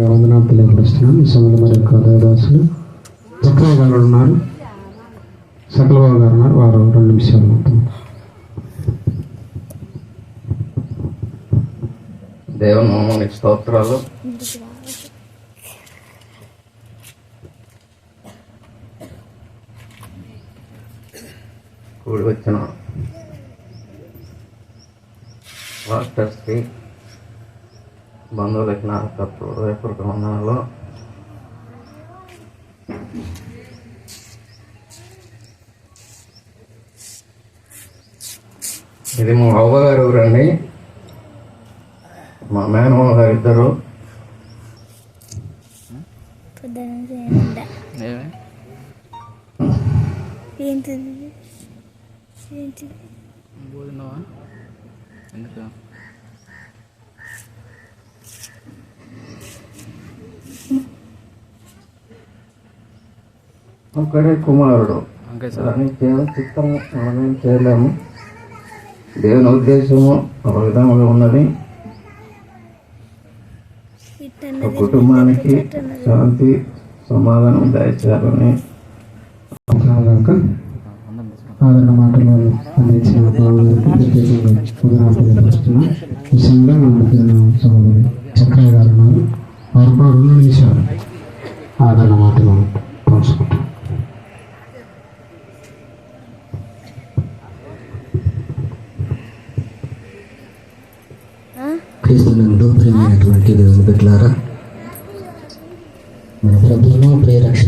వందనాలు తెలియపరుస్తున్నాం. ఈ సమయంలో మరి యొక్క దేవదాసులు చక్రయ్య గారు ఉన్నారు. సకలబాబు గారు ఉన్నారు. వారు రెండు నిమిషాలు మాట్లాడతారు. దేవుని స్తోత్రాలు. కూడి వచ్చిన మాస్టర్స్కి బంధువులకి నా తప్పుడు హృదయపూర్వక వందనాలు ఇది మా అవ్వగారు ఊరండి మా మేనమామ గారు ఇద్దరు. ఏంటిది ఏంటిది ఎందుకు? ఒక్కడే కుమారుడు. చిత్తం మనమేం చేయలేము. దేవుని ఉద్దేశము ఒక విధంగా ఉన్నది. కుటుంబానికి శాంతి సమాధానం దయచేయాలని ఆదరణ మాటలు అందించిన సహోదరి చక్రయ్య గారు వారు కూడా రెండు నిమిషాలు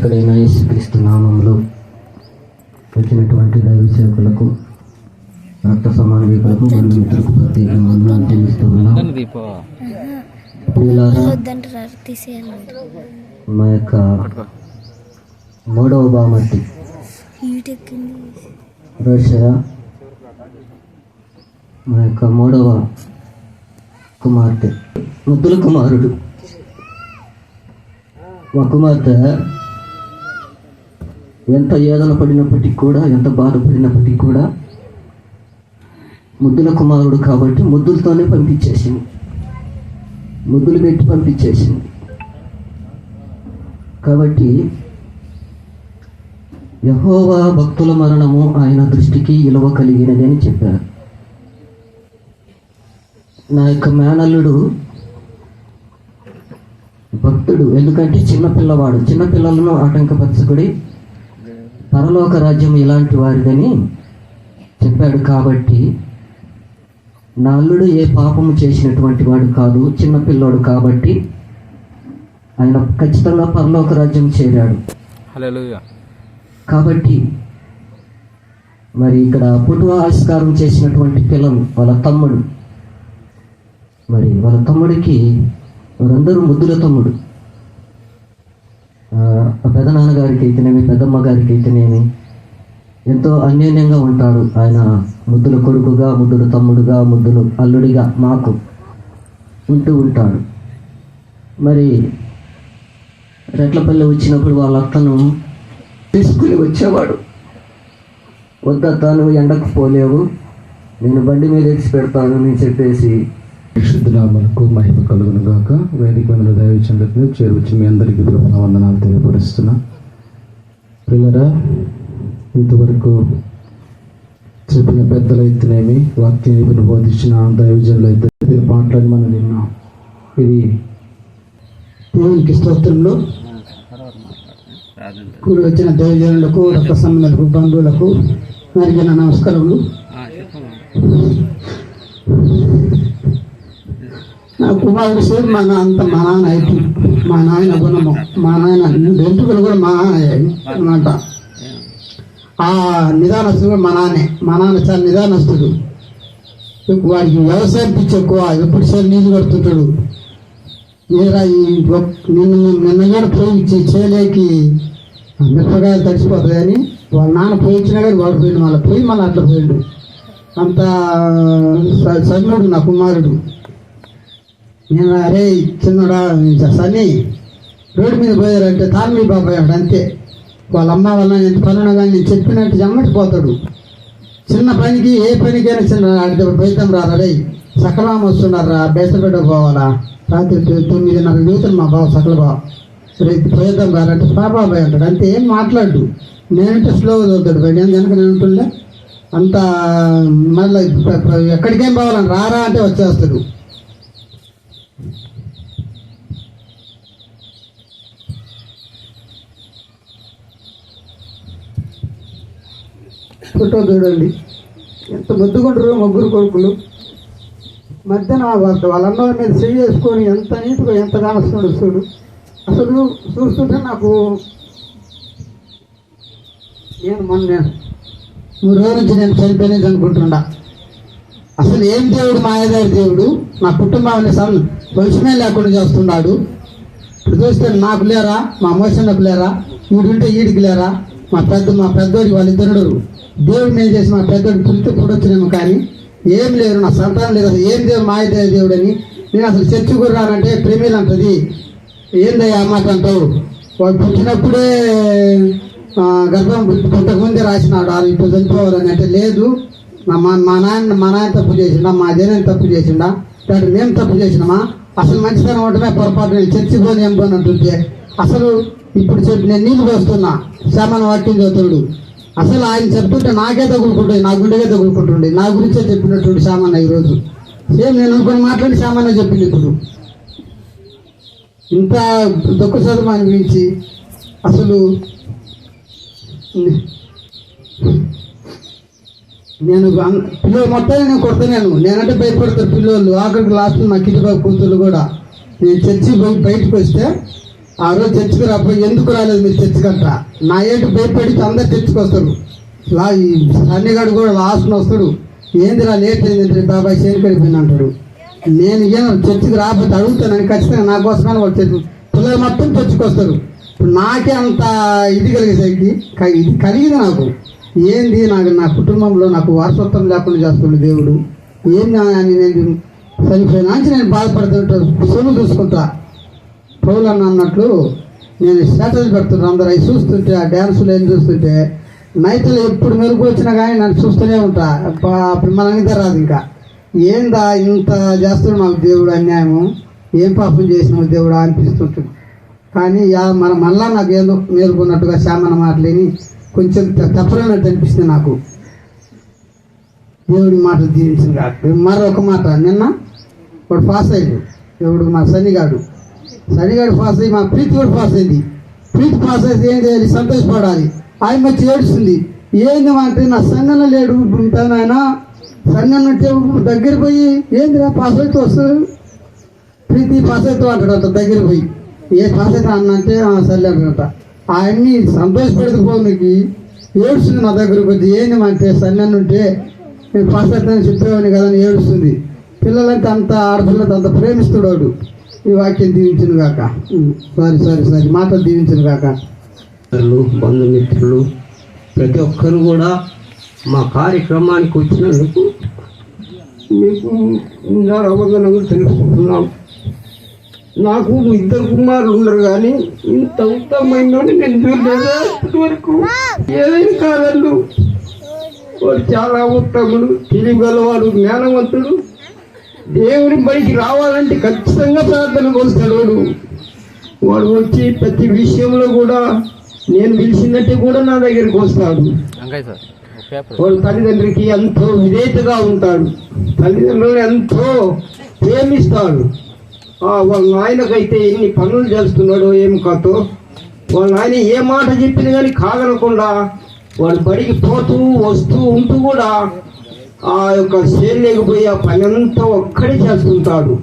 ప్రియరక్షకుడైన యేసుక్రీస్తు నామములో వచ్చినటువంటి దైవ సేవకులకు రక్త సమానవీకులకు బంధుమిత్రులకు ప్రత్యేకంగా వందనాలు చెల్లిస్తూ ఉన్నాం. మా యొక్క మూడవ రోషయ మా యొక్క మూడవ కుమార్తె. ముద్దుల కుమారుడు. మా కుమార్తె ఎంత ఏదన పడినప్పటికీ కూడా ఎంత బాధపడినప్పటికీ కూడా ముద్దుల కుమారుడు కాబట్టి ముద్దులతోనే పంపించేసింది. ముద్దులు పెట్టి పంపించేసింది. కాబట్టి యహోవా భక్తుల మరణము ఆయన దృష్టికి ఇలువ కలిగినది అని చెప్పారు. నా యొక్క మేనల్లుడు భక్తుడు ఎందుకంటే చిన్నపిల్లవాడు చిన్నపిల్లలను ఆటంకపరచుకుడి పరలోక రాజ్యం ఇలాంటి వారిదని చెప్పాడు కాబట్టి నా అల్లుడు ఏ పాపము చేసినటువంటి వాడు కాదు చిన్నపిల్లోడు కాబట్టి ఆయన ఖచ్చితంగా పరలోక రాజ్యం చేరాడు. కాబట్టి మరి ఇక్కడ పుట్టువ ఆవిష్కారం చేసినటువంటి పిల్లలు వాళ్ళ తమ్ముడు. మరి వాళ్ళ తమ్ముడికి వారందరూ ముద్దుల తమ్ముడు. పెద్ద నాన్నగారికి పెదనాన్న గారికి అయితేనేమి పెద్దమ్మ గారికి అయితేనేమి ఎంతో అన్యోన్యంగా ఉంటాడు ఆయన. ముద్దుల కొడుకుగా ముద్దుల తమ్ముడుగా ముద్దులు అల్లుడిగా మాకు ఉంటూ ఉంటాడు. మరి రెట్లపల్లి వచ్చినప్పుడు వాళ్ళ అత్తను తీసుకుని వచ్చేవాడు. వద్ద తాను ఎండకు పోలేవు. నేను బండి మీద ఎక్సి పెడతాను అని చెప్పేసి పరిశుద్ధులామలకు మహిమ కలుగును గాక. వేదిక మీద దైవచంద్రకు చేరువచ్చి మీ అందరికీ ప్రభుత్వ వందనాలు తెలియపరుస్తున్నా. పిల్లరా ఇంతవరకు చెప్పిన పెద్దలైతేనేమి వాక్యం ఇప్పుడు బోధించిన దైవజనులు అయితే మీరు మాట్లాడి మనం విన్నాం. ఇది దేవునికి స్తోత్రంలో కూడి వచ్చిన దైవజనులకు రక్త సంబంధులకు బంధువులకు మరిగిన నమస్కారములు. నా సేమ్ మా నాన్న అంత మా నాన్న అయితే మా నాయన గుణము మా నాయన వెంట్రుకలు కూడా మా నాన్న అంట ఆ నిదానస్తుడు కూడా మా నాన్నే మా నాన్న చాలా నిదానస్తుడు. వాడికి వ్యవసాయం పిచ్చి ఎక్కువ ఎప్పుడు సార్ నీళ్ళు కడుతుంటాడు. మీరా ఈ నిన్న నిన్న కూడా పోయి చే- చేలేకి మిరపకాయలు తడిసిపోతాయి వాళ్ళ నాన్న పోయించినా కానీ వాడు పోయిండు మళ్ళీ పోయి మళ్ళీ అట్లా పోయిండు. అంత స- నా కుమారుడు. నేను అరే చిన్నడా సన్ని రోడ్డు మీద పోయారంటే తాళమి బాబాయ్ అంట అంతే. వాళ్ళ అమ్మ వాళ్ళ ఎంత పని కానీ నేను చెప్పినట్టు జమ్మటిపోతాడు చిన్న పనికి ఏ పనికైనా చిన్న అంటే పోయిద్దాం రారే సకలం వస్తున్నారా బేసపెట్ట పోవాలా. రాత్రి తొమ్మిదిన్నర లేవుతాను మా బావ సకల బావ. రేపు పోయేద్దాం కాదంటే బాబాబాయ్ అంటాడు. అంతే ఏం మాట్లాడు నేనంటే స్లోగా చదువుతాడు బండి నేను కనుక నేను ఉంటుండే అంత మళ్ళీ ఎక్కడికేం పోవాలని రారా అంటే వచ్చేస్తాడు. ఫోటో చూడండి. ఎంత ముద్దుకుంటారో ముగ్గురు కొడుకులు. మధ్యన వాళ్ళ అన్నవారి మీద చెయ్యి వేసుకొని ఎంత నీట్గా ఎంత కానొస్తున్నాడు చూడు. అసలు చూస్తుంటే నాకు నేను మొన్న నేను మూడు రోజుల నుంచి నేను చనిపోయినది అనుకుంటున్నా. అసలు ఏం దేవుడు? మాయదారి దేవుడు. నా కుటుంబాన్ని సన్ వయసుమే లేకుండా చేస్తున్నాడు. ఇప్పుడు చూస్తే నాకు లేరా? మా మోసన్నకు లేరా? వీడుంటే ఈడికి లేరా? మా పెద్ద మా పెద్దోడికి వాళ్ళిద్దరు దేవుడిని ఏం చేసి మా పెద్దోడి పులితో కానీ ఏం లేరు నా సంతానం లేదు అసలు ఏం దేవుడు మాయ దేవుడు అని నేను అసలు చర్చి కూడా రానంటే ప్రేమిలు అంటది ఏందయ్యా మాట అంటావు? వాడు పుట్టినప్పుడే గర్భం పుట్టకముందే రాసినాడు. వాళ్ళు ఇప్పుడు చనిపోవాలని అంటే లేదు. మా మా నాయన మా నాయన తప్పు చేసిండా మా జనం తప్పు చేసిండా దాంట్లో మేము తప్పు చేసినామా? అసలు మంచితనం ఉండటమే పొరపాటు నేను చర్చి పోని ఏం పోని అంటుంటే. అసలు ఇప్పుడు చెప్పి నేను నీళ్ళు పోస్తున్నా. శ్యామన వాక్యం చదువుతుడు అసలు ఆయన చెప్తుంటే నాకే తగులుకుంటుంది నా గుండెకే తగులుకుంటుండే. నా గురించే చెప్పినటువంటి సామాన్య ఈరోజు. సేమ్ నేను అనుకుని మాట్లాడి సామాన్య చెప్పింది ఇప్పుడు. ఇంత దుఃఖ చదువు అనిపించి అసలు నేను పిల్లలు మొత్తం నేను కొడతాను నేనంటే భయపడతారు పిల్లలు ఆఖరికి లాస్ట్ మా కిటిబాబు కూతురు కూడా. నేను చర్చి బయటకు వస్తే ఆ రోజు చర్చికి రాకపోయి ఎందుకు రాలేదు మీరు చర్చికి అంట? నా ఏంటి భయపడి అందరు చర్చికి వస్తారు. లా ఈ సన్నిగాడు కూడా లాస్ట్ వస్తాడు. ఏందిరా లేట్ అయింది బాబాయ్ చేను కడిపోయింది అంటాడు. నేను ఏం చర్చికి రాకపోతే అడుగుతానని ఖచ్చితంగా నా కోసమే వాళ్ళు చర్చి పిల్లలు మొత్తం చర్చికి వస్తారు. ఇప్పుడు నాకే అంత ఇది కలిగేసరికి ఇది కలిగింది నాకు. ఏంది నాకు నా కుటుంబంలో నాకు వారసత్వం లేకుండా చేస్తున్నాడు దేవుడు. ఏంది అని నేను చనిపోయినా నుంచి నేను బాధపడుతుంటా సొమ్ము చూసుకుంటా. పౌలు అన్న అన్నట్లు నేను స్టేటస్ పెడుతున్నాను అందరూ. అవి చూస్తుంటే ఆ డ్యాన్సులు ఏం చూస్తుంటే నైట్లో ఎప్పుడు మెరుగు వచ్చినా కానీ నన్ను చూస్తూనే ఉంటా. అప్పుడు మన నిద్ర రాదు ఇంకా. ఏందా ఇంత చేస్తున్నాడు మాకు దేవుడు అన్యాయము? ఏం పాపం చేసినావు దేవుడు అనిపిస్తుంటుంది. కానీ యా మన మళ్ళా నాకు ఏదో మేలుకున్నట్టుగా శ్యామన మాటలేని కొంచెం తప్పలేనట్టు అనిపిస్తుంది నాకు. దేవుడి మాటలు దీవించింది కాదు. మరొక మాట. నిన్న వాడు పాస్ అయ్యాడు. దేవుడు మా సన్నిగాడు. సరిగాడు పాస్ అయ్యి మా ప్రీతి కూడా పాస్ అయింది. ప్రీతి పాస్ అయితే ఏం చేయాలి సంతోషపడాలి. ఆయన వచ్చి ఏడుస్తుంది. ఏంది అంటే నా సన్నన లేడు ఉంటాను ఆయన సన్నన ఉంటే దగ్గర పోయి ఏందిరా పాస్ అయితే వస్తుంది ప్రీతి పాస్ అయితే అంటాడంట దగ్గర పోయి. ఏ పాస్ అయితే అన్నంటే సర్లే అంటాడంట ఆయన్ని సంతోషపెడితే పోనీకి ఏడుస్తుంది నా దగ్గర వచ్చి ఏంది అంటే సన్నన్ను ఉంటే నేను పాస్ అవుతానని చెప్పేవాడిని కదా అని ఏడుస్తుంది. పిల్లలంటే అంత ఆడపిల్లలతో అంత ప్రేమిస్తుడు వాడు. ఈ వాక్యం దీవించును గాక. Sorry sorry sorry. మాటలు దీవించును గాక. మిత్రులు బంధుమిత్రులు ప్రతి ఒక్కరు కూడా మా కార్యక్రమానికి వచ్చినందుకు మీకు అవగాహన తెలుసుకుంటున్నాం. నాకు ఇద్దరు కుమారులు ఉన్నారు కానీ ఇంత ఉత్తమమైన నేను చూడలేదు ఇప్పటివరకు ఏదైనా కాదండు. వాడు చాలా ఉత్తముడు తెలియగలవాడు జ్ఞానవంతుడు. దేవుని బడికి రావాలంటే ఖచ్చితంగా ప్రార్థన కోస్తాడు వాడు. వాడు వచ్చి ప్రతి విషయంలో కూడా నేను పిలిచినట్టే కూడా నా దగ్గరికి వస్తాడు. వాడు తల్లిదండ్రికి ఎంతో విధేయతగా ఉంటాడు. తల్లిదండ్రులు ఎంతో ప్రేమిస్తాడు. వాళ్ళ నాయనకైతే ఎన్ని పనులు చేస్తున్నాడో ఏం కాతో వాళ్ళ నాయన ఏ మాట చెప్పినా కానీ కాదనకుండా వాడు బడికి పోతూ వస్తూ ఉంటూ కూడా ఆ యొక్క సేలేకపోయి ఆ పని అంతా ఒక్కడే చేస్తుంటాడు.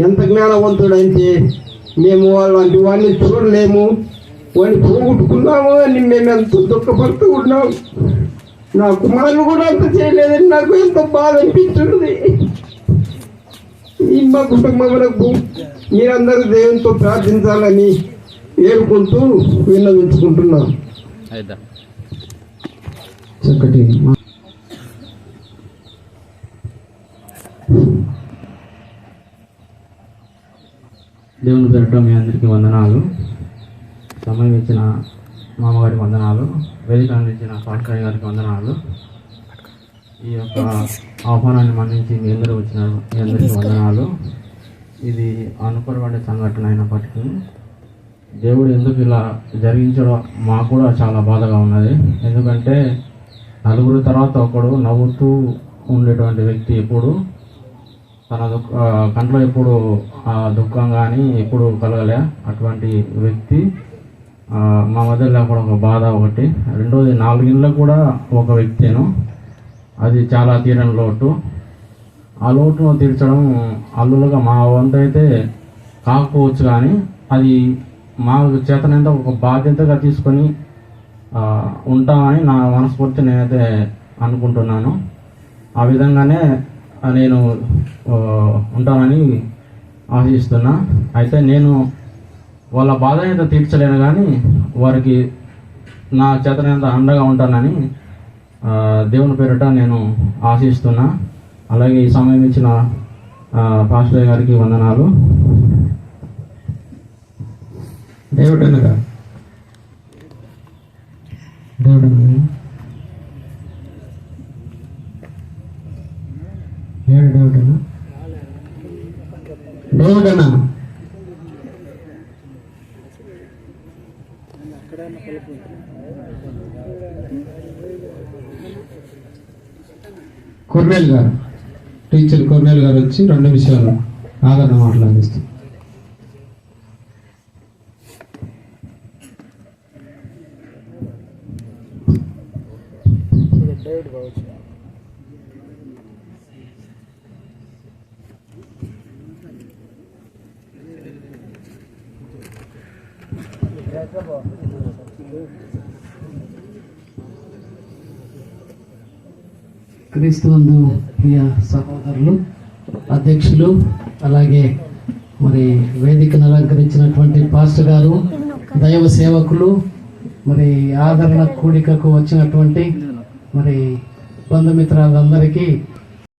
ఎంత జ్ఞానవంతుడంటే మేము అలాంటి వాడిని చూడలేము. వాడిని పోగొట్టుకున్నాము అని మేము ఎంత దుఃఖపడుతూ ఉన్నాం. నా కుమారులు కూడా అంత చేయలేదని నాకు ఎంతో బాధ ఈ మా కుటుంబములకు మీరందరూ దేవునితో ప్రార్థించాలని వేడుకుంటూ విన్నవించుకుంటున్నాం. చక్కటి దేవుని పేరట మీ అందరికీ వందనాలు. సమయం ఇచ్చిన మామగారికి వందనాలు. వేదిక అందించిన పాల్కారి గారికి వందనాలు. ఈ యొక్క ఆహ్వానాన్ని మన్నించి మీ అందరూ వచ్చిన మీ అందరికీ వందనాలు. ఇది అనుకున్నటువంటి సంఘటన అయినప్పటికీ దేవుడు ఎందుకు ఇలా జరిగించడం మాకు కూడా చాలా బాధగా ఉన్నది. ఎందుకంటే నలుగురు తర్వాత ఒకడు నవ్వుతూ ఉండేటువంటి వ్యక్తి ఎప్పుడు తన దుఃఖ కంట్లో ఎప్పుడు ఆ దుఃఖం కానీ ఎప్పుడు కలగలే. అటువంటి వ్యక్తి మా మధ్య లేకపోవడం ఒక బాధ ఒకటి. రెండోది నాలుగింట్లో కూడా ఒక వ్యక్తిను. అది చాలా తీరని లోటు. ఆ లోటును తీర్చడం అల్లులుగా మా వంతు అయితే కాకపోవచ్చు కానీ అది మా చేతనైతే ఒక బాధ్యతగా తీసుకొని ఉంటామని నా మనస్ఫూర్తి నేనైతే అనుకుంటున్నాను. ఆ విధంగానే నేను ఉంటానని ఆశిస్తున్నా. అయితే నేను వాళ్ళ బాధ అయితే తీర్చలేను కానీ వారికి నా చేతనంత అండగా ఉంటానని దేవుని పేరిట నేను ఆశిస్తున్నా. అలాగే ఈ సమయం ఇచ్చిన పాస్టర్ గారికి వందనాలు. దేవుడు అనగా దేవుడు కొర్నేల్ గారు టీచర్ కొర్నేల్ గారు వచ్చి రెండు విషయాలు ఆదరణ మాట్లాడిస్తారు క్రీస్తునందు ప్రియ సహోదరులు అధ్యక్షులు అలాగే మరి వేదికను అలంకరించినటువంటి పాస్టర్ గారు దైవ సేవకులు మరి ఆదరణ కూడికకు వచ్చినటువంటి మరి బంధుమిత్రాలందరికీ